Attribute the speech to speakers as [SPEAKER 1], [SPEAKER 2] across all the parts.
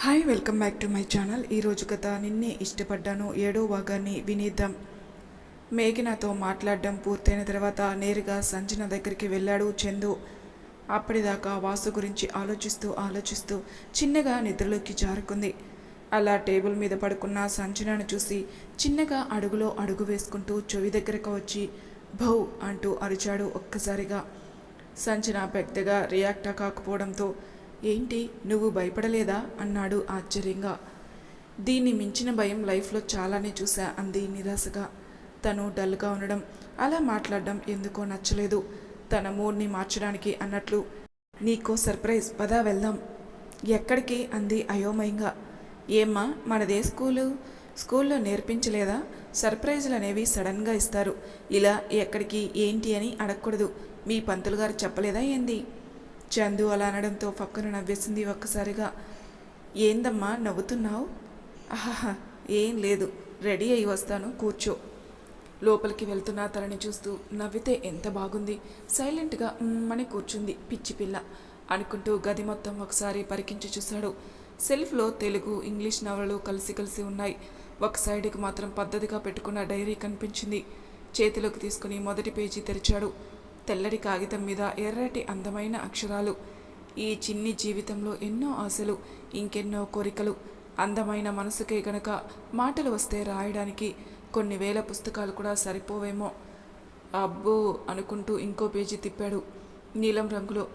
[SPEAKER 1] Hi welcome back to my channel. ఈరోజు కథ నిన్నే ఇష్టపడ్డాను ఏడో భాగాన్ని వినేద్దాం. మేఘనాతో మాట్లాడడం పూర్తయిన తర్వాత నేరుగా సంజన దగ్గరికి వెళ్ళాడు చందు. అప్పటిదాకా వాసు గురించి ఆలోచిస్తూ ఆలోచిస్తూ చిన్నగా నిద్రలోకి జారుకుంది. అలా టేబుల్ మీద పడుకున్న సంజనను చూసి చిన్నగా అడుగులో అడుగు వేసుకుంటూ చెవి దగ్గరకు వచ్చి భౌ అంటూ అరిచాడు ఒక్కసారిగా. సంజన పెద్దగా రియాక్ట్ కాకపోవడంతో ఏంటి? నువ్వు భయపడలేదా? అన్నాడు ఆశ్చర్యంగా. దీన్ని మించిన భయం లైఫ్లో చాలానే చూసా అంది నిరాశగా. తను డల్గా ఉండడం అలా మాట్లాడడం ఎందుకో నచ్చలేదు. తన మూడ్ని మార్చడానికి అన్నట్లు నీకో సర్ప్రైజ్ పదా వెళ్దాం. ఎక్కడికి? అంది అయోమయంగా. ఏమ్మా మనదే స్కూలు? స్కూల్లో నేర్పించలేదా? సర్ప్రైజులు అనేవి సడన్గా ఇస్తారు. ఇలా ఎక్కడికి ఏంటి అని అడగకూడదు. మీ పంతులు గారు చెప్పలేదా ఏంది? చందు అలా అనడంతో పక్కన నవ్వేసింది ఒక్కసారిగా. ఏందమ్మా నవ్వుతున్నావు? ఆహాహా ఏం లేదు రెడీ అయి వస్తాను కూర్చో. లోపలికి వెళ్తున్న తనని చూస్తూ నవ్వితే ఎంత బాగుంది. సైలెంట్గా మని కూర్చుంది పిచ్చి పిల్ల అనుకుంటూ గది మొత్తం ఒకసారి పరికించి చూశాడు. సెల్ఫ్లో తెలుగు ఇంగ్లీష్ నవలలు కలిసి కలిసి ఉన్నాయి. ఒక సైడ్కి మాత్రం పద్ధతిగా పెట్టుకున్న డైరీ కనిపించింది. చేతిలోకి తీసుకుని మొదటి పేజీ తెరిచాడు. తెల్లటి కాగితం మీద ఎర్రటి అందమైన అక్షరాలు. ఈ చిన్ని జీవితంలో ఎన్నో ఆశలు ఇంకెన్నో కోరికలు. అందమైన మనసుకే గనక మాటలు వస్తే రాయడానికి కొన్ని వేల పుస్తకాలు కూడా సరిపోవేమో. అబ్బో అనుకుంటూ ఇంకో పేజీ తిప్పాడు. నీలం రంగులో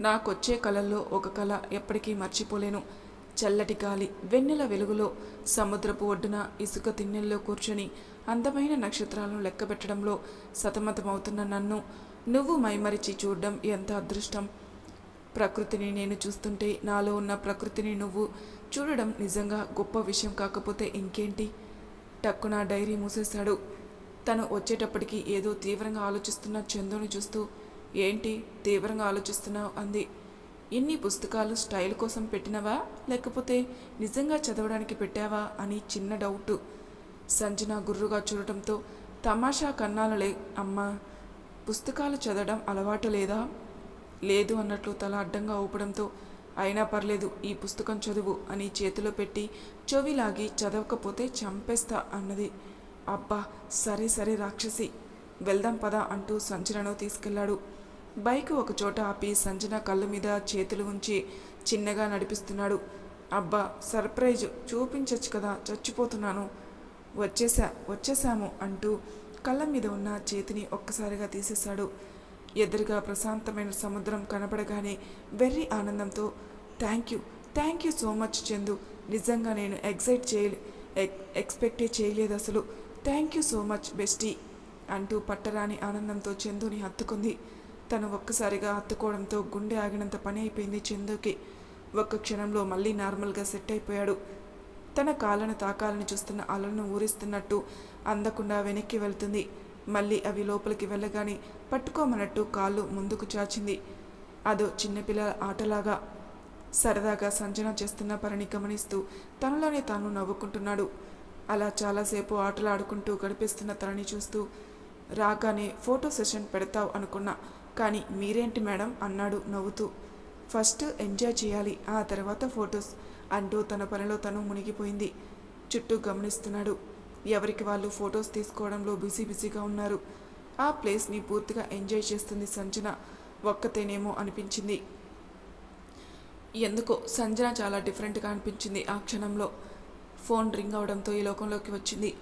[SPEAKER 1] నాకొచ్చే కళల్లో ఒక కళ ఎప్పటికీ మర్చిపోలేను. చల్లటి గాలి వెన్నెల వెలుగులో సముద్రపు ఒడ్డున ఇసుక తిన్నెల్లో కూర్చొని అందమైన నక్షత్రాలను లెక్కబెట్టడంలో సతమతమవుతున్న నన్ను నువ్వు మైమరిచి చూడడం ఎంత అదృష్టం? ప్రకృతిని నేను చూస్తుంటే నాలో ఉన్న ప్రకృతిని నువ్వు చూడడం నిజంగా గొప్ప విషయం కాకపోతే ఇంకేంటి? టక్కున డైరీ మూసేశాడు తను వచ్చేటప్పటికి ఏదో తీవ్రంగా ఆలోచిస్తున్న చందుని చూస్తూ ఏంటి తీవ్రంగా ఆలోచిస్తున్నావు? అంది. ఇన్ని పుస్తకాలు స్టైల్ కోసం పెట్టినవా? లేకపోతే నిజంగా చదవడానికి పెట్టావా? అని చిన్న డౌట్. సంజన గుర్రుగా చూడటంతో తమాషా కన్నాలలే అమ్మా! పుస్తకాలు చదవడం అలవాటు లేదా? లేదు అన్నట్లు తల అడ్డంగా ఊపడంతో అయినా పర్లేదు ఈ పుస్తకం చదువు అని చేతిలో పెట్టి చెవిలాగి చదవకపోతే చంపేస్తా అన్నది. అబ్బా సరే సరే రాక్షసి వెళ్దాం పదా అంటూ సంచనను తీసుకెళ్ళాడు. బైక్ ఒక చోట ఆపి సంజన కళ్ళు మీద చేతులు ఉంచి చిన్నగా నడిపిస్తున్నాడు. అబ్బా సర్ప్రైజ్ చూపించచ్చు కదా చచ్చిపోతున్నాను. వచ్చేసా వచ్చేసాము అంటూ కళ్ళ మీద ఉన్న చేతిని ఒక్కసారిగా తీసేశాడు. ఎదురుగా ప్రశాంతమైన సముద్రం కనపడగానే వెర్రి ఆనందంతో thank you thank you so much Chandu. నిజంగా నేను ఎగ్జైట్ చేయలే ఎక్స్పెక్టే చేయలేదు అసలు. Thank you so much bestie అంటూ పట్టరాని ఆనందంతో చందుని హత్తుకుంది. తను ఒక్కసారిగా హత్తుకోవడంతో గుండె ఆగినంత పని అయిపోయింది చందుకి. ఒక్క క్షణంలో మళ్ళీ నార్మల్గా సెట్ అయిపోయాడు. తన కాళ్ళను తాకాలని చూస్తున్న అలలను ఊరిస్తున్నట్టు అందకుండా వెనక్కి వెళ్తుంది. మళ్ళీ అవి లోపలికి వెళ్ళగానే పట్టుకోమన్నట్టు కాళ్ళు ముందుకు చాచింది. అదో చిన్నపిల్లల ఆటలాగా సరదాగా సంజన చేస్తున్న పనిని గమనిస్తూ తనలోనే తాను నవ్వుకుంటున్నాడు. అలా చాలాసేపు ఆటలాడుకుంటూ గడిపిస్తున్న తనని చూస్తూ రాగానే ఫోటో సెషన్ పెడతావు అనుకున్నా కానీ మీరేంటి మేడం? అన్నాడు నవ్వుతూ. ఫస్ట్ ఎంజాయ్ చేయాలి ఆ తర్వాత ఫొటోస్. అంటూ తన పనిలో తను మునిగిపోయింది. చుట్టూ గమనిస్తున్నాడు. ఎవరికి వాళ్ళు ఫొటోస్ తీసుకోవడంలో బిజీ బిజీగా ఉన్నారు. ఆ ప్లేస్ని పూర్తిగా ఎంజాయ్ చేస్తుంది సంజన. ఒక్కతేనేమో అనిపించింది. ఎందుకో సంజన చాలా డిఫరెంట్గా అనిపించింది ఆ క్షణంలో. ఫోన్ రింగ్ అవడంతో ఈ లోకంలోకి వచ్చింది.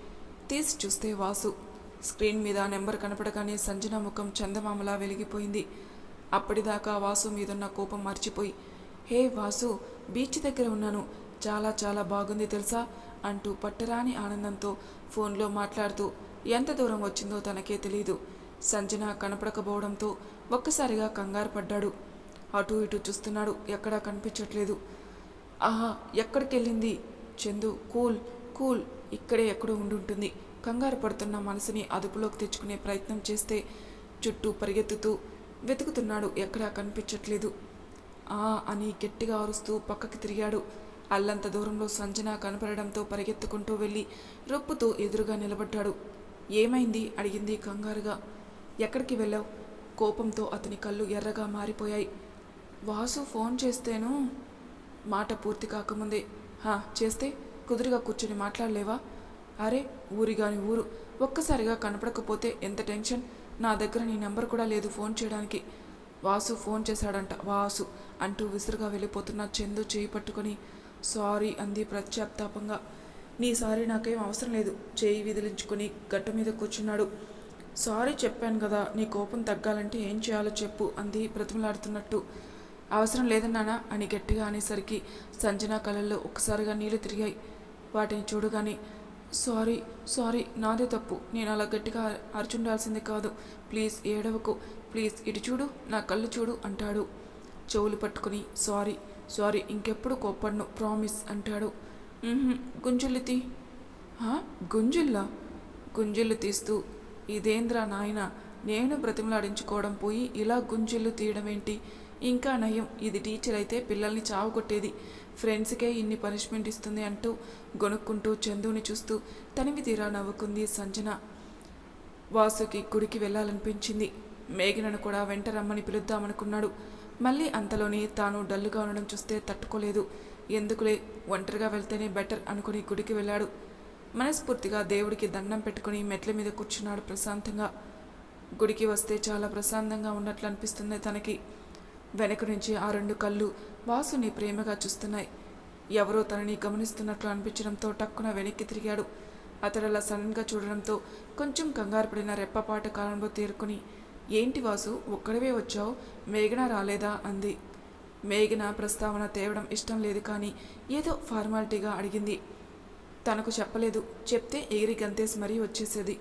[SPEAKER 1] తీసి చూస్తే వాసు. స్క్రీన్ మీద నెంబర్ కనపడగానే సంజన ముఖం చందమామలా వెలిగిపోయింది. అప్పటిదాకా వాసు మీదున్న కోపం మర్చిపోయి హే వాసు బీచ్ దగ్గర ఉన్నాను. చాలా చాలా బాగుంది తెలుసా? అంటూ పట్టరాని ఆనందంతో ఫోన్లో మాట్లాడుతూ ఎంత దూరం వచ్చిందో తనకే తెలియదు సంజన కనపడకపోవడంతో ఒక్కసారిగా కంగారు పడ్డాడు. అటు ఇటు చూస్తున్నాడు. ఎక్కడా కనిపించట్లేదు. ఆహా ఎక్కడికెళ్ళింది? చందు కూల్ కూల్ ఇక్కడే ఎక్కడో ఉండుంటుంది. కంగారు పడుతున్న మనసుని అదుపులోకి తెచ్చుకునే ప్రయత్నం చేస్తే చుట్టూ పరిగెత్తుతూ వెతుకుతున్నాడు. ఎక్కడా కనిపించట్లేదు. ఆ అని గట్టిగా అరుస్తూ పక్కకి తిరిగాడు. అల్లంత దూరంలో సంజన కనపడడంతో పరిగెత్తుకుంటూ వెళ్ళి రొప్పుతూ ఎదురుగా నిలబడ్డాడు. ఏమైంది? అడిగింది కంగారుగా. ఎక్కడికి వెళ్ళావు? కోపంతో అతని కళ్ళు ఎర్రగా మారిపోయాయి. వాసు ఫోన్ చేస్తేను? మాట పూర్తి కాకముందే. హా చేస్తే? కుదురుగా కూర్చొని మాట్లాడలేవా? అరే ఊరిగాని ఊరు. ఒక్కసారిగా కనపడకపోతే ఎంత టెన్షన్? నా దగ్గర నీ నెంబర్ కూడా లేదు ఫోన్ చేయడానికి. వాసు ఫోన్ చేశాడంట. వాసు అంటూ విసురుగా వెళ్ళిపోతున్న చందు చేయి పట్టుకొని సారీ అంది ప్రత్యాప్తాపంగా. నీ సారీ నాకేం అవసరం లేదు చేయి విదిలించుకొని గట్టు మీద కూర్చున్నాడు. సారీ చెప్పాను కదా నీ కోపం తగ్గాలంటే ఏం చేయాలో చెప్పు అంది బ్రతిమలాడుతున్నట్టు. అవసరం లేదన్నానా అని గట్టిగా అనేసరికి సంజన కళ్ళల్లో ఒక్కసారిగా నీళ్ళు తిరిగాయి. వాటిని చూడగానే సారీ సారీ నాదే తప్పు. నేను అలా గట్టిగా అరుచుండాల్సింది కాదు. ప్లీజ్ ఏడవకు. ప్లీజ్ ఇటు చూడు నా కళ్ళు చూడు అంటాడు. చెవులు పట్టుకుని సారీ సారీ ఇంకెప్పుడు కోప్పడ్ను ప్రామిస్ అంటాడు. గుంజుల్లితి తీ. గుంజుల్లా? గుంజుల్లు తీస్తూ ఇదేంద్రా నాయన నేను బ్రతిమలాడించుకోవడం పోయి ఇలా గుంజుల్లు తీయడం ఏంటి ఇంకా నయం ఇది టీచర్ అయితే పిల్లల్ని చావు కొట్టేది ఫ్రెండ్స్కే ఇన్ని పనిష్మెంట్ ఇస్తుంది అంటూ గొనుక్కుంటూ చందుని చూస్తూ తనివి తీరా నవ్వుకుంది సంజన. వాసుకి గుడికి వెళ్ళాలనిపించింది. మేఘనను కూడా వెంట రమ్మని పిలుద్దామనుకున్నాడు. మళ్ళీ అంతలోనే తాను డల్లుగా ఉండడం చూస్తే తట్టుకోలేదు. ఎందుకులే? ఒంటరిగా వెళ్తేనే బెటర్ అనుకుని గుడికి వెళ్ళాడు. మనస్ఫూర్తిగా దేవుడికి దండం పెట్టుకుని మెట్ల మీద కూర్చున్నాడు ప్రశాంతంగా. గుడికి వస్తే చాలా ప్రశాంతంగా ఉన్నట్లు అనిపిస్తుంది తనకి. వెనక నుంచి ఆ రెండు కళ్ళు వాసుని ప్రేమగా చూస్తున్నాయి. ఎవరో తనని గమనిస్తున్నట్లు అనిపించడంతో టక్కున వెనక్కి తిరిగాడు. అతడు అలా సడన్గా చూడడంతో కొంచెం కంగారు పడిన రెప్పపాట కాలంలో తేరుకుని ఏంటి వాసు ఒక్కడవే వచ్చావు? మేఘన రాలేదా? అంది. మేఘన ప్రస్తావన తేవడం ఇష్టం లేదు కానీ ఏదో ఫార్మాలిటీగా అడిగింది. తనకు చెప్పలేదు. చెప్తే ఎగిరి గంతేసి మరీ వచ్చేసేది.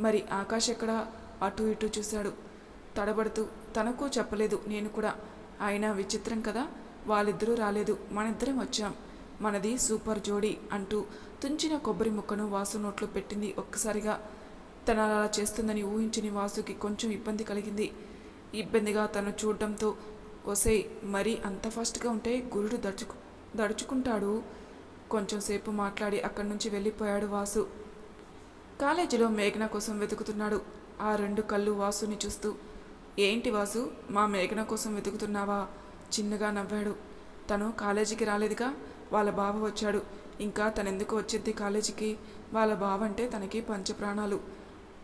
[SPEAKER 1] మరి ఆకాష్ ఎక్కడ? అటు ఇటు చూశాడు. తడబడుతూ తనకు చెప్పలేదు నేను కూడా. అయినా విచిత్రం కదా? వాళ్ళిద్దరూ రాలేదు. మనిద్దరం వచ్చాం. మనది సూపర్ జోడీ అంటూ తుంచిన కొబ్బరి ముక్కను వాసు నోట్లో పెట్టింది ఒక్కసారిగా. తన అలా చేస్తుందని ఊహించని వాసుకి కొంచెం ఇబ్బంది కలిగింది. ఇబ్బందిగా తను చూడడంతో ఒసేయ్ మరీ అంత ఫాస్ట్గా ఉంటే గురుడు దడుచుకు దడుచుకుంటాడు. కొంచెంసేపు మాట్లాడి అక్కడి నుంచి వెళ్ళిపోయాడు వాసు. కాలేజీలో మేఘన కోసం వెతుకుతున్నాడు. ఆ రెండు కళ్ళు వాసుని చూస్తూ ఏంటి వాసు మా మేఘన కోసం వెతుకుతున్నావా? చిన్నగా నవ్వాడు. తను కాలేజీకి రాలేదుగా వాళ్ళ బావ వచ్చాడు. ఇంకా తనెందుకు వచ్చింది కాలేజీకి? వాళ్ళ బావ అంటే తనకి పంచప్రాణాలు.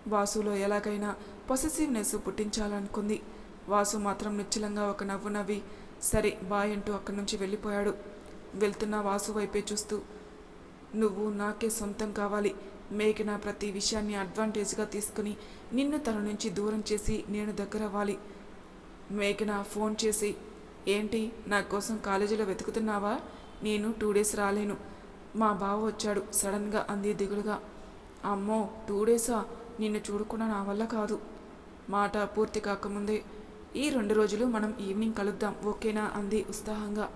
[SPEAKER 1] వాసులో ఎలాగైనా పొసెసివ్నెస్ పుట్టించాలనుకుంది. వాసు మాత్రం నిశ్చలంగా ఒక నవ్వు నవ్వి సరే బాయ్ అంటూ అక్కడి నుంచి వెళ్ళిపోయాడు. వెళ్తున్న వాసు వైపే చూస్తూ నువ్వు నాకే సొంతం కావాలి. మేఘన ప్రతి విషయాన్ని అడ్వాంటేజ్గా తీసుకుని నిన్ను తన నుంచి దూరం చేసి నేను దగ్గర అవ్వాలి. మేఘన ఫోన్ చేసి ఏంటి నా కోసం కాలేజీలో వెతుకుతున్నావా? నేను టూ డేస్ రాలేను. మా బావ వచ్చాడు సడన్గా అంది దిగులుగా. అమ్మో టూ డేసా? నిన్ను చూడకుండా నా వల్ల కాదు. మాట పూర్తి కాకముందే ఈ రెండు రోజులు మనం ఈవినింగ్ కలుద్దాం ఓకేనా? అంది ఉత్సాహంగా.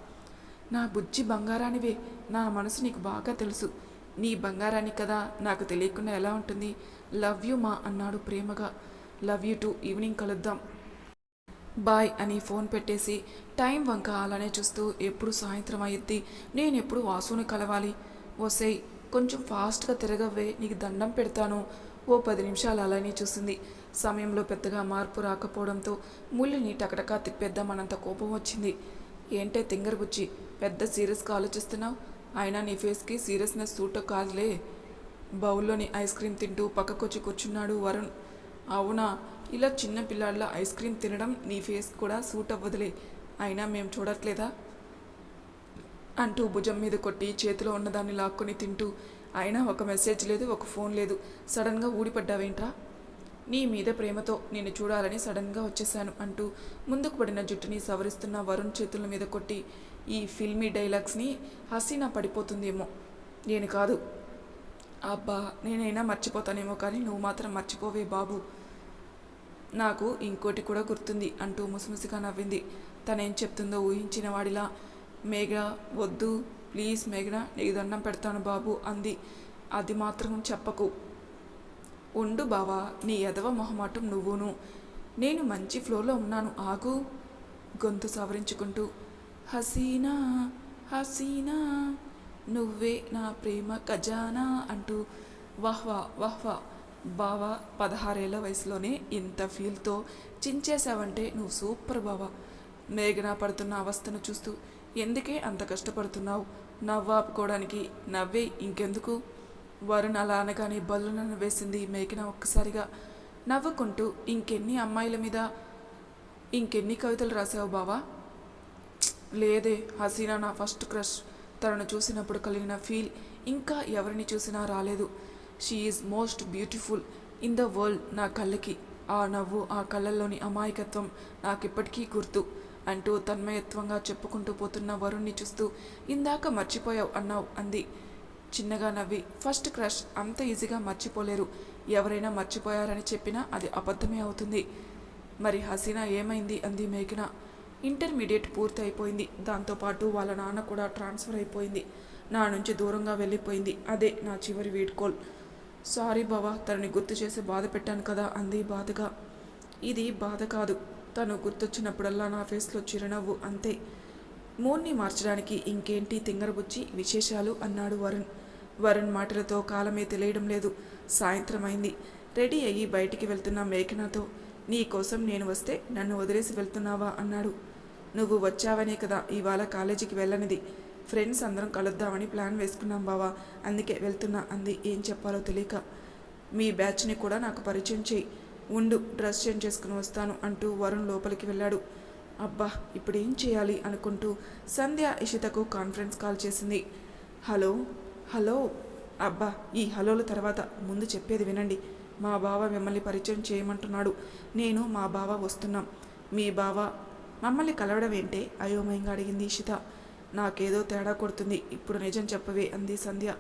[SPEAKER 1] నా బుజ్జి బంగారానివే నా మనసు నీకు బాగా తెలుసు. నీ బంగారాన్ని కదా నాకు తెలియకుండా ఎలా ఉంటుంది? లవ్ యూ మా అన్నాడు ప్రేమగా. లవ్ యూ టు ఈవినింగ్ కలుద్దాం. బాయ్ అని ఫోన్ పెట్టేసి టైం వంక అలానే చూస్తూ ఎప్పుడు సాయంత్రం అయ్యిద్ది నేను ఎప్పుడు వాసుని కలవాలి? ఓసేయ్ కొంచెం ఫాస్ట్గా తిరగవే నీకు దండం పెడతాను. ఓ పది నిమిషాలు అలానే చూసింది. సమయంలో పెద్దగా మార్పు రాకపోవడంతో ముళ్ళుని టకటకా తిప్పేద్దామన్నంత కోపం వచ్చింది. ఏంటే తింగరబుచ్చి పెద్ద సీరియస్గా ఆలోచిస్తున్నావు? అయినా నీ ఫేస్కి సీరియస్నెస్ సూట్ కాదులే. బౌల్లోని ఐస్ క్రీమ్ తింటూ పక్కకొచ్చి కూర్చున్నాడు వరుణ్. అవునా? ఇలా చిన్న పిల్లాళ్ళ ఐస్ క్రీమ్ తినడం నీ ఫేస్ కూడా సూట్ అవ్వదులే. అయినా మేము చూడట్లేదా? అంటూ భుజం మీద కొట్టి చేతిలో ఉన్నదాన్ని లాక్కొని తింటూ అయినా ఒక మెసేజ్ లేదు ఒక ఫోన్ లేదు. సడన్గా ఊడిపడ్డావేంట్రా? నీ మీద ప్రేమతో నిన్ను చూడాలని సడన్గా వచ్చేసాను అంటూ ముందుకు పడిన జుట్టుని సవరిస్తున్న వరుణ్ చేతుల మీద కొట్టి ఈ ఫిల్మీ డైలాగ్స్ని హసీనా పడిపోతుందేమో. నేను కాదు. అబ్బా నేనైనా మర్చిపోతానేమో కానీ నువ్వు మాత్రం మర్చిపోవే బాబు. నాకు ఇంకోటి కూడా గుర్తుంది అంటూ ముసిముసిగా నవ్వింది. తనేం చెప్తుందో ఊహించిన వాడిలా మేఘ వద్దు. ప్లీజ్ మేఘన నీకు దండం పెడతాను బాబు అంది. అది మాత్రం చెప్పకు. ఉండు బావా నీ ఎదవ మొహమాటం నువ్వును. నేను మంచి ఫ్లోలో ఉన్నాను ఆగు. గొంతు సవరించుకుంటూ హసీనా హసీనా నువ్వే నా ప్రేమ ఖజానా అంటూ వాహ్వా వాహ్వా బావా పదహారేళ్ళ వయసులోనే ఇంత ఫీల్తో చించేశావంటే నువ్వు సూపర్ బావా. మేఘన పడుతున్న అవస్థను చూస్తూ ఎందుకే అంత కష్టపడుతున్నావు? నవ్వు ఆపుకోవడానికి నవ్వే ఇంకెందుకు? వరుణ్ అలా అనగానే బల్లున వేసింది మేఘన ఒక్కసారిగా. నవ్వుకుంటూ ఇంకెన్ని అమ్మాయిల మీద? ఇంకెన్ని కవితలు రాసావు బావా? లేదే హసీనా నా ఫస్ట్ క్రష్. తనను చూసినప్పుడు కలిగిన ఫీల్ ఇంకా ఎవరిని చూసినా రాలేదు. She is most beautiful in the world నా కళ్ళకి. ఆ నవ్వు ఆ కళ్ళల్లోని అమాయకత్వం నాకిప్పటికీ గుర్తు. అంటూ తన్మయత్వంగా చెప్పుకుంటూ పోతున్న వరుణ్ణి చూస్తూ ఇందాక మర్చిపోయావు అన్నావు అంది. చిన్నగా నవ్వి ఫస్ట్ క్రష్ అంత ఈజీగా మర్చిపోలేరు. ఎవరైనా మర్చిపోయారని చెప్పినా అది అబద్ధమే అవుతుంది. మరి హసీనా ఏమైంది? అంది మేఘన. ఇంటర్మీడియట్ పూర్తి అయిపోయింది దాంతోపాటు వాళ్ళ నాన్న కూడా ట్రాన్స్ఫర్ అయిపోయింది. నా నుంచి దూరంగా వెళ్ళిపోయింది. అదే నా చివరి వీడ్కోల్. సారీ బావా తనని గుర్తు చేసి బాధ పెట్టాను కదా అంది బాధగా. ఇది బాధ కాదు. తను గుర్తొచ్చినప్పుడల్లా నా ఫేస్లో చిరునవ్వు అంతే. మూడ్ని మార్చడానికి ఇంకేంటి తింగరబుచ్చి విశేషాలు అన్నాడు వరుణ్. వరుణ్ మాటలతో కాలమే తెలియడం లేదు. సాయంత్రం అయింది రెడీ అయ్యి బయటికి వెళ్తున్న మేఘనాతో నీ కోసం నేను వస్తే నన్ను వదిలేసి వెళ్తున్నావా? అన్నాడు. నువ్వు వచ్చావనే కదా ఇవాళ కాలేజీకి వెళ్ళనిది. ఫ్రెండ్స్ అందరం కలుద్దామని ప్లాన్ వేసుకున్నాం బావా అందుకే వెళ్తున్నా అంది. ఏం చెప్పాలో తెలియక. మీ బ్యాచ్ని కూడా నాకు పరిచయం చేయి. ఉండు డ్రెస్ చేంజ్ చేసుకుని వస్తాను అంటూ వరుణ్ లోపలికి వెళ్ళాడు. అబ్బా ఇప్పుడు ఏం చేయాలి అనుకుంటూ సంధ్య ఇషితకు కాన్ఫరెన్స్ కాల్ చేసింది. హలో హలో అబ్బా ఈ హలోల తర్వాత ముందు చెప్పేది వినండి. మా బావ మిమ్మల్ని పరిచయం చేయమంటున్నాడు. నేను మా బావ వస్తున్నాం. మీ బావ మమ్మల్ని కలవడం ఏంటే? అయోమయంగా అడిగింది ఇషిత. నాకేదో తేడా కొడుతుంది. ఇప్పుడు నిజం చెప్పవే అంది సంధ్య.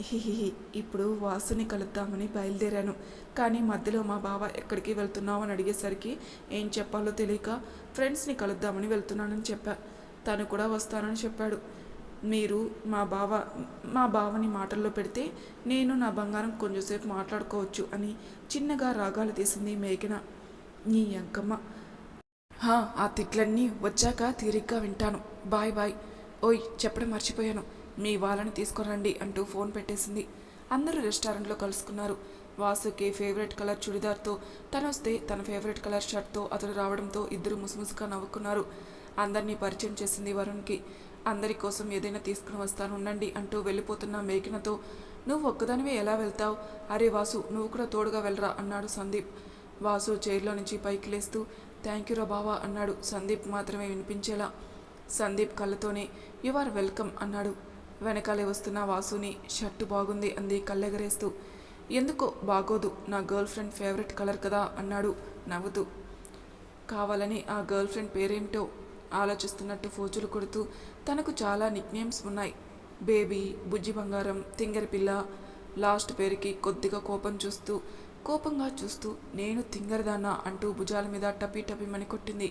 [SPEAKER 1] హిహిహి ఇప్పుడు వాసుని కలుద్దామని బయలుదేరాను. కానీ మధ్యలో మా బావ ఎక్కడికి వెళ్తున్నావు అని అడిగేసరికి ఏం చెప్పాలో తెలియక ఫ్రెండ్స్ని కలుద్దామని వెళ్తున్నానని చెప్పా. తను కూడా వస్తానని చెప్పాడు. మీరు మా బావ మా బావని మాటల్లో పెడితే నేను నా బంగారం కొంచెంసేపు మాట్లాడుకోవచ్చు అని చిన్నగా రాగాలు తీసింది మేఘన. నీ అంకమ్మ. హా, ఆ తిట్లన్నీ వచ్చాక తీరిగ్గా వింటాను. Bye bye. ఓయ్ చెప్పడం మర్చిపోయాను. మీ వాళ్ళని తీసుకురండి అంటూ ఫోన్ పెట్టేసింది. అందరూ రెస్టారెంట్లో కలుసుకున్నారు. వాసుకి ఫేవరెట్ కలర్ చుడిదార్తో తను వస్తే తన ఫేవరెట్ కలర్ షర్ట్తో అతడు రావడంతో ఇద్దరు ముసుముసుగా నవ్వుకున్నారు. అందరినీ పరిచయం చేసింది వరుణ్కి. అందరి కోసం ఏదైనా తీసుకుని వస్తాను ఉండండి అంటూ వెళ్ళిపోతున్న మేఘనతో నువ్వు ఒక్కదానివే ఎలా వెళ్తావు? అరే వాసు నువ్వు కూడా తోడుగా వెళ్ళరా అన్నాడు సందీప్. వాసు చైర్లో నుంచి పైకి లేస్తూ థ్యాంక్ యూ రా బావా అన్నాడు సందీప్ మాత్రమే వినిపించేలా. సందీప్ కళ్ళతోనే యు ఆర్ వెల్కమ్ అన్నాడు. వెనకాలే వస్తున్న వాసుని షర్టు బాగుంది అంది కళ్ళెగరేస్తూ. ఎందుకో బాగోదు నా గర్ల్ ఫ్రెండ్ ఫేవరెట్ కలర్ కదా అన్నాడు నవ్వుతూ. కావాలని ఆ గర్ల్ ఫ్రెండ్ పేరేమిటో ఆలోచిస్తున్నట్టు ఫోజులు కొడుతూ తనకు చాలా నిక్నేమ్స్ ఉన్నాయి. బేబీ బుజ్జి బంగారం తింగరి పిల్ల. లాస్ట్ పేరుకి కొద్దిగా కోపం చూస్తూ కోపంగా చూస్తూ నేను తింగరదాన్నా అంటూ భుజాల మీద టపి టపిమని కొట్టింది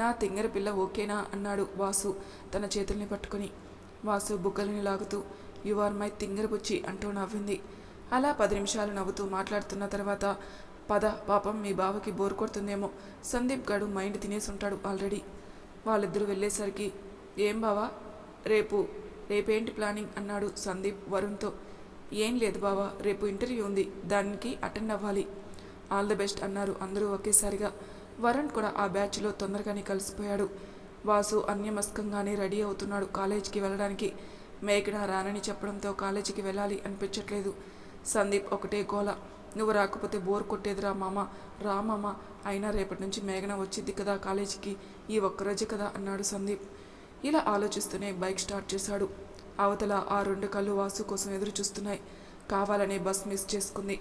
[SPEAKER 1] నా తింగర పిల్ల ఓకేనా అన్నాడు వాసు తన చేతుల్ని పట్టుకొని. వాసు బుగ్గలని లాగుతూ యు ఆర్ మై తింగరబుచ్చి అంటూ నవ్వింది. అలా పది నిమిషాలు నవ్వుతూ మాట్లాడుతున్న తర్వాత పద పాపం మీ బావకి బోర్ కొడుతుందేమో. సందీప్ గడు మైండ్ తినేసి ఉంటాడు ఆల్రెడీ. వాళ్ళిద్దరూ వెళ్ళేసరికి ఏం బావా? రేపు రేపేంటి ప్లానింగ్? అన్నాడు సందీప్ వరుణ్తో. ఏం లేదు బావా రేపు ఇంటర్వ్యూ ఉంది. దానికి అటెండ్ అవ్వాలి. ఆల్ ద బెస్ట్ అన్నారు అందరూ ఒకేసారిగా. వరుణ్ కూడా ఆ బ్యాచ్లో తొందరగానే కలిసిపోయాడు. వాసు అన్యమస్కంగానే రెడీ అవుతున్నాడు కాలేజీకి వెళ్ళడానికి. మేఘన రానని చెప్పడంతో కాలేజీకి వెళ్ళాలి అనిపించట్లేదు. సందీప్ ఒకటే గోల. నువ్వు రాకపోతే బోర్ కొట్టేదిరా మామ. రా మామ. అయినా రేపటి నుంచి మేఘన వచ్చింది కదా కాలేజీకి. ఈ ఒక్కరోజు కదా అన్నాడు సందీప్. ఇలా ఆలోచిస్తూనే బైక్ స్టార్ట్ చేశాడు. అవతల ఆ రెండు కళ్ళు వాసు కోసం ఎదురు చూస్తున్నాయి కావాలనే బస్ మిస్ చేసుకుంది.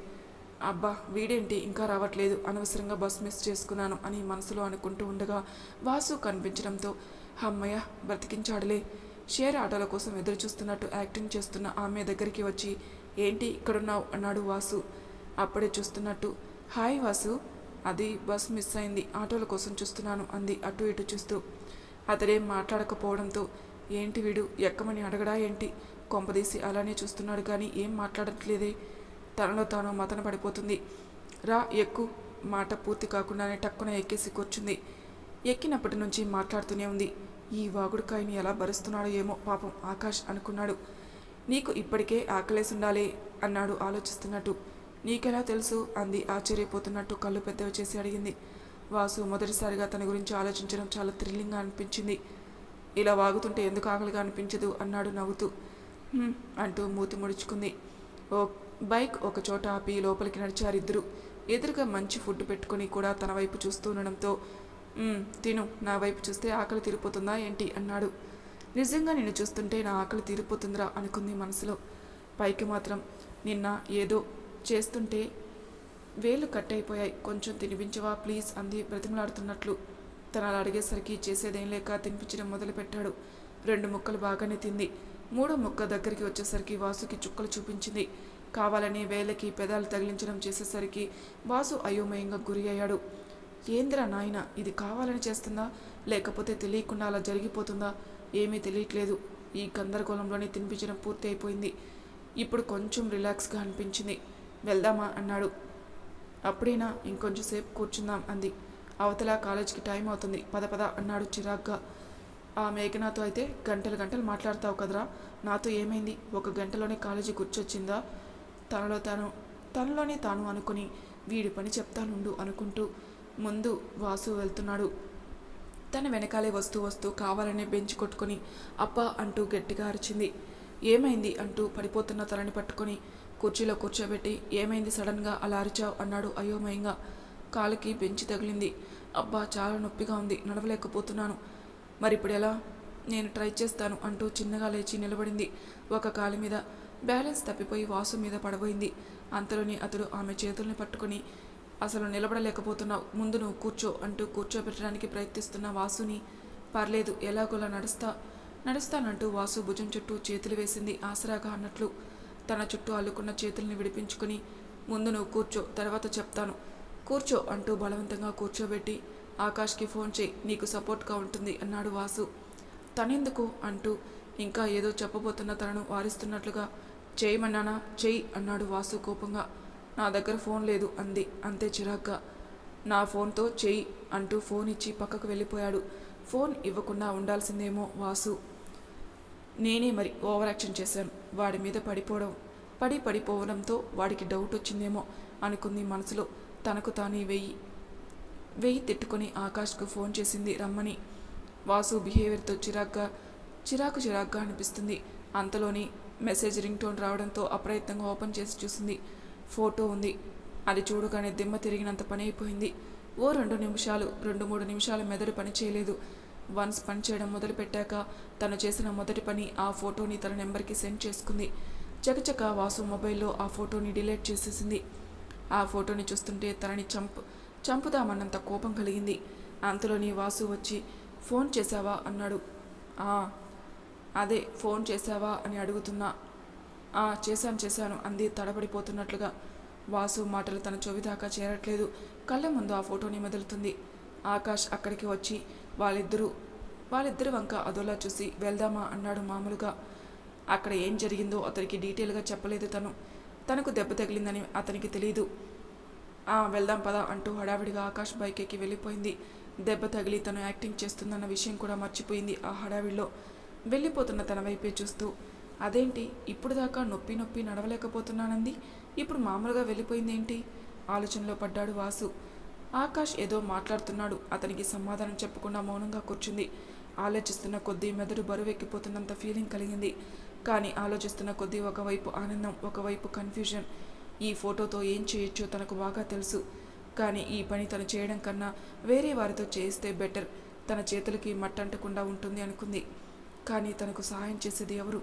[SPEAKER 1] అబ్బా వీడేంటి? ఇంకా రావట్లేదు. అనవసరంగా బస్ మిస్ చేసుకున్నాను అని మనసులో అనుకుంటూ ఉండగా వాసు కనిపించడంతో అమ్మయ్య బ్రతికించాడులే. షేర్ ఆటోల కోసం ఎదురు చూస్తున్నట్టు యాక్టింగ్ చేస్తున్న ఆమె దగ్గరికి వచ్చి ఏంటి ఇక్కడున్నావు? అన్నాడు వాసు. అప్పుడే చూస్తున్నట్టు హాయ్ వాసు. అది బస్ మిస్ అయింది. ఆటోల కోసం చూస్తున్నాను అంది అటు ఇటు చూస్తూ. అతడేం మాట్లాడకపోవడంతో ఏంటి వీడు? ఎక్కమని అడగడా ఏంటి? కొంపదీసి అలానే చూస్తున్నాడు కానీ ఏం మాట్లాడట్లేదే? తనలో తాను మతన పడిపోతుంది. రా ఎక్కు. మాట పూర్తి కాకుండానే టక్కున ఎక్కేసి కూర్చుంది. ఎక్కినప్పటి నుంచి మాట్లాడుతూనే ఉంది. ఈ వాగుడుకాయని ఎలా భరుస్తున్నాడో ఏమో పాపం ఆకాష్ అనుకున్నాడు. నీకు ఇప్పటికే ఆకలేసి ఉండాలి అన్నాడు ఆలోచిస్తున్నట్టు. నీకెలా తెలుసు? అంది ఆశ్చర్యపోతున్నట్టు కళ్ళు పెద్దవి చేసి అడిగింది. వాసు మొదటిసారిగా తన గురించి ఆలోచించడం చాలా థ్రిల్లింగ్గా అనిపించింది. ఇలా వాగుతుంటే ఎందుకు ఆకలిగా అనిపించదు? అన్నాడు నవ్వుతూ. అంటూ మూతి ముడుచుకుంది. ఓ బైక్ ఒక చోట ఆపి లోపలికి నడిచారిద్దరు ఎదురుగా మంచి ఫుడ్ పెట్టుకుని కూడా తన వైపు చూస్తుండడంతో తిను నా వైపు చూస్తే ఆకలి తీరిపోతుందా ఏంటి? అన్నాడు. నిజంగా నిన్ను చూస్తుంటే నా ఆకలి తీరిపోతుందిరా అనుకుంది మనసులో. పైకి మాత్రం నిన్న ఏదో చేస్తుంటే వేలు కట్ అయిపోయాయి కొంచెం తినిపించవా ప్లీజ్ అంది బ్రతిమలాడుతున్నట్లు. తను అలా అడిగేసరికి చేసేదేం లేక తినిపించడం మొదలుపెట్టాడు. రెండు ముక్కలు బాగానే తింది. మూడో ముక్క దగ్గరికి వచ్చేసరికి వాసుకి చుక్కలు చూపించింది. కావాలని వేలకి పెదాలు తగిలించడం చేసేసరికి వాసు అయోమయంగా గురి అయ్యాడు. ఏందిరా నాయన ఇది కావాలని చేస్తుందా? లేకపోతే తెలియకుండా అలా జరిగిపోతుందా? ఏమీ తెలియట్లేదు. ఈ గందరగోళంలోనే తినిపించడం పూర్తి అయిపోయింది ఇప్పుడు కొంచెం రిలాక్స్గా అనిపించింది. వెళ్దామా? అన్నాడు. అప్పుడైనా? ఇంకొంచెం సేపు కూర్చుందాం అంది. అవతల కాలేజీకి టైం అవుతుంది. పద పద అన్నాడు చిరాగ్గా. ఆ మేఘనాతో అయితే గంటలు గంటలు మాట్లాడతావు కదరా? నాతో ఏమైంది? ఒక గంటలోనే కాలేజీ కూర్చొచ్చిందా తనలో తాను తనలోనే తాను అనుకుని వీడి పని చెప్తానుండు అనుకుంటూ ముందు వాసు వెళ్తున్నాడు. తన వెనకాలే వస్తూ వస్తూ కావాలనే బెంచ్ కొట్టుకొని అప్పా అంటూ గట్టిగా అరిచింది. ఏమైంది అంటూ పడిపోతున్న తలని పట్టుకొని కుర్చీలో కూర్చోబెట్టి ఏమైంది సడన్గా అలా అరిచావు అన్నాడు అయోమయంగా. కాలుకి బెంచి తగిలింది. అబ్బా చాలా నొప్పిగా ఉంది నడవలేకపోతున్నాను. మరి ఇప్పుడు ఎలా నేను ట్రై చేస్తాను అంటూ చిన్నగా లేచి నిలబడింది ఒక కాలు మీద. బ్యాలెన్స్ తప్పిపోయి వాసు మీద పడబోయింది. అంతలోని అతడు ఆమె చేతుల్ని పట్టుకొని అసలు నిలబడలేకపోతున్నావు. ముందు నువ్వు కూర్చో అంటూ కూర్చోబెట్టడానికి ప్రయత్నిస్తున్న వాసుని పర్లేదు ఎలాగోలా నడుస్తా. నడుస్తానంటూ వాసు భుజం చుట్టూ చేతులు వేసింది ఆసరాగా అన్నట్లు. తన చుట్టూ అల్లుకున్న చేతుల్ని విడిపించుకొని ముందు నువ్వు కూర్చో తర్వాత చెప్తాను. కూర్చో అంటూ బలవంతంగా కూర్చోబెట్టి ఆకాష్కి ఫోన్ చేయి నీకు సపోర్ట్గా ఉంటుంది అన్నాడు వాసు. తనెందుకు? అంటూ ఇంకా ఏదో చెప్పబోతున్న తనను వారిస్తున్నట్లుగా చేయమన్నానా చెయ్యి అన్నాడు వాసు కోపంగా. నా దగ్గర ఫోన్ లేదు అంది. అంతే చిరాగ్గా. నా ఫోన్తో చెయ్యి అంటూ ఫోన్ ఇచ్చి పక్కకు వెళ్ళిపోయాడు. ఫోన్ ఇవ్వకుండా ఉండాల్సిందేమో వాసు. నేనే మరి ఓవర్ యాక్షన్ చేశాను. వాడి మీద పడిపోవడం పడి పడిపోవడంతో వాడికి డౌట్ వచ్చిందేమో అనుకుంది మనసులో. తనకు తానే వెయ్యి వెయ్యి తిట్టుకొని ఆకాష్కు ఫోన్ చేసింది రమ్మని. వాసు బిహేవియర్తో చిరాగ్గా చిరాకు చిరాగ్గా అనిపిస్తుంది. అంతలోని మెసేజ్ రింగ్ టోన్ రావడంతో అప్రయత్నంగా ఓపెన్ చేసి చూసింది. ఫోటో ఉంది. అది చూడగానే దిమ్మ తిరిగినంత పని అయిపోయింది. ఓ రెండు నిమిషాలు రెండు మూడు నిమిషాల మెదడు పని చేయలేదు. వన్స్ పని చేయడం మొదలుపెట్టాక తను చేసిన మొదటి పని ఆ ఫోటోని తన నెంబర్కి సెండ్ చేసుకుంది. చకచక వాసు మొబైల్లో ఆ ఫోటోని డిలీట్ చేసేసింది. ఆ ఫోటోని చూస్తుంటే తనని చంపు చంపుదామన్నంత కోపం కలిగింది. అంతలోని వాసు వచ్చి ఫోన్ చేశావా? అన్నాడు. అదే ఫోన్ చేశావా అని అడుగుతున్నా. "ఆ, చేశాను చేశాను అంది తడబడిపోతున్నట్లుగా. వాసు మాటలు తన చెవి దాకా చేరట్లేదు. కళ్ళ ముందు ఆ ఫోటోని మెదులుతుంది ఆకాష్ అక్కడికి వచ్చి వాళ్ళిద్దరూ వాళ్ళిద్దరి వంక అదోలా చూసి వెళ్దామా? అన్నాడు మామూలుగా. అక్కడ ఏం జరిగిందో అతనికి డీటెయిల్గా చెప్పలేదు తను. తనకు దెబ్బ తగిలిందని అతనికి తెలియదు ఆ వెళ్దాం పదా అంటూ హడావిడిగా ఆకాష్ బైక్ ఎక్కి వెళ్ళిపోయింది. దెబ్బ తగిలి తను యాక్టింగ్ చేస్తుందన్న విషయం కూడా మర్చిపోయింది ఆ హడావిడిలో. వెళ్ళిపోతున్న తన వైపే చూస్తూ అదేంటి? ఇప్పుడు దాకా నొప్పి నొప్పి నడవలేకపోతున్నానంది? ఇప్పుడు మామూలుగా వెళ్ళిపోయిందేంటి? ఆలోచనలో పడ్డాడు వాసు. ఆకాష్ ఏదో మాట్లాడుతున్నాడు. అతనికి సమాధానం చెప్పకుండా మౌనంగా కూర్చుంది. ఆలోచిస్తున్న కొద్దీ మెదడు బరువెక్కిపోతున్నంత ఫీలింగ్ కలిగింది. కానీ ఆలోచిస్తున్న కొద్దీ ఒకవైపు ఆనందం ఒకవైపు కన్ఫ్యూజన్. ఈ ఫోటోతో ఏం చేయొచ్చో తనకు బాగా తెలుసు. కానీ ఈ పని తను చేయడం కన్నా వేరే వారితో చేయిస్తే బెటర్. తన చేతులకి మట్టంటకుండా ఉంటుంది అనుకుంది. కానీ తనకు సహాయం చేసేది ఎవరు?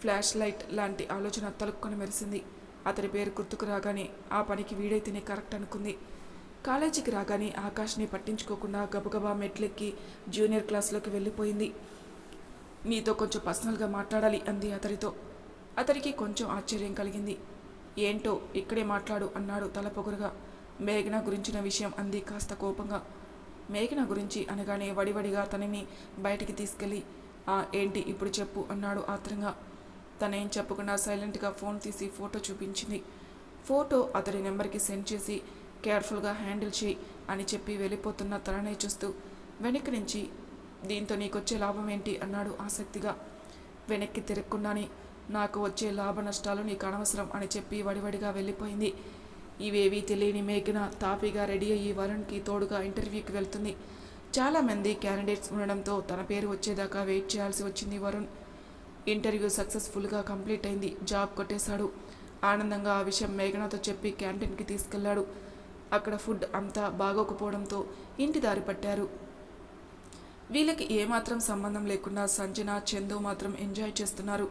[SPEAKER 1] ఫ్లాష్ లైట్ లాంటి ఆలోచన తలుక్కొని మెరిసింది. అతడి పేరు గుర్తుకు రాగానే ఆ పనికి వీడైతేనే కరెక్ట్ అనుకుంది. కాలేజీకి రాగానే ఆకాష్ని పట్టించుకోకుండా గబగబా మెట్లెక్కి జూనియర్ క్లాస్లోకి వెళ్ళిపోయింది. నీతో కొంచెం పర్సనల్గా మాట్లాడాలి అంది అతడితో. అతడికి కొంచెం ఆశ్చర్యం కలిగింది. ఏంటో ఇక్కడే మాట్లాడు అన్నాడు తల పొగరుగా. మేఘన గురించిన విషయం అంది కాస్త కోపంగా. మేఘన గురించి అనగానే వడివడిగా తనని బయటికి తీసుకెళ్ళి ఏంటి? ఇప్పుడు చెప్పు అన్నాడు ఆత్రంగా. తనేం చెప్పకుండా సైలెంట్గా ఫోన్ తీసి ఫోటో చూపించింది. ఫోటో అతడి నెంబర్కి సెండ్ చేసి కేర్ఫుల్గా హ్యాండిల్ చేయి అని చెప్పి వెళ్ళిపోతున్న తననే చూస్తూ వెనక్కి నుంచి దీంతో నీకొచ్చే లాభం ఏంటి? అన్నాడు ఆసక్తిగా. వెనక్కి తిరగకుండానే నాకు వచ్చే లాభ నష్టాలు నీకు అనవసరం అని చెప్పి వడివడిగా వెళ్ళిపోయింది. ఇవేవీ తెలియని మేఘన తాపీగా రెడీ అయ్యి వరుణ్కి తోడుగా ఇంటర్వ్యూకి వెళ్తుంది. చాలామంది క్యాండిడేట్స్ ఉండడంతో తన పేరు వచ్చేదాకా వెయిట్ చేయాల్సి వచ్చింది వరుణ్. ఇంటర్వ్యూ సక్సెస్ఫుల్గా కంప్లీట్ అయింది. జాబ్ కొట్టేశాడు. ఆనందంగా ఆ విషయం మేఘనాతో చెప్పి క్యాంటీన్కి తీసుకెళ్ళాడు. అక్కడ ఫుడ్ అంతా బాగోకపోవడంతో ఇంటి దారి పట్టారు. వీళ్ళకి ఏమాత్రం సంబంధం లేకుండా సంజన చందు మాత్రం ఎంజాయ్ చేస్తున్నారు.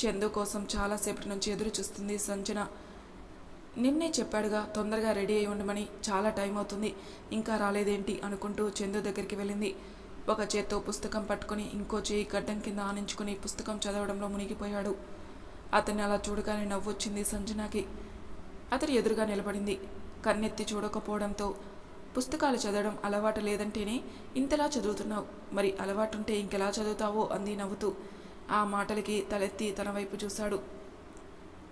[SPEAKER 1] చందు కోసం చాలాసేపటి నుంచి ఎదురు చూస్తుంది సంజన. నిన్నే చెప్పాడుగా తొందరగా రెడీ అయి ఉండమని చాలా టైం అవుతుంది. ఇంకా రాలేదేంటి అనుకుంటూ చందు దగ్గరికి వెళ్ళింది. ఒక చేత్తో పుస్తకం పట్టుకొని ఇంకో చేయి గడ్డం కింద ఆనించుకొని పుస్తకం చదవడంలో మునిగిపోయాడు. అతన్ని అలా చూడగానే నవ్వొచ్చింది సంజనాకి. అతడు ఎదురుగా నిలబడింది. కన్నెత్తి చూడకపోవడంతో పుస్తకాలు చదవడం అలవాటు లేదంటేనే ఇంతలా చదువుతున్నావు. మరి అలవాటుంటే ఇంకెలా చదువుతావో అంది నవ్వుతూ. ఆ మాటలకి తలెత్తి తన వైపు చూశాడు.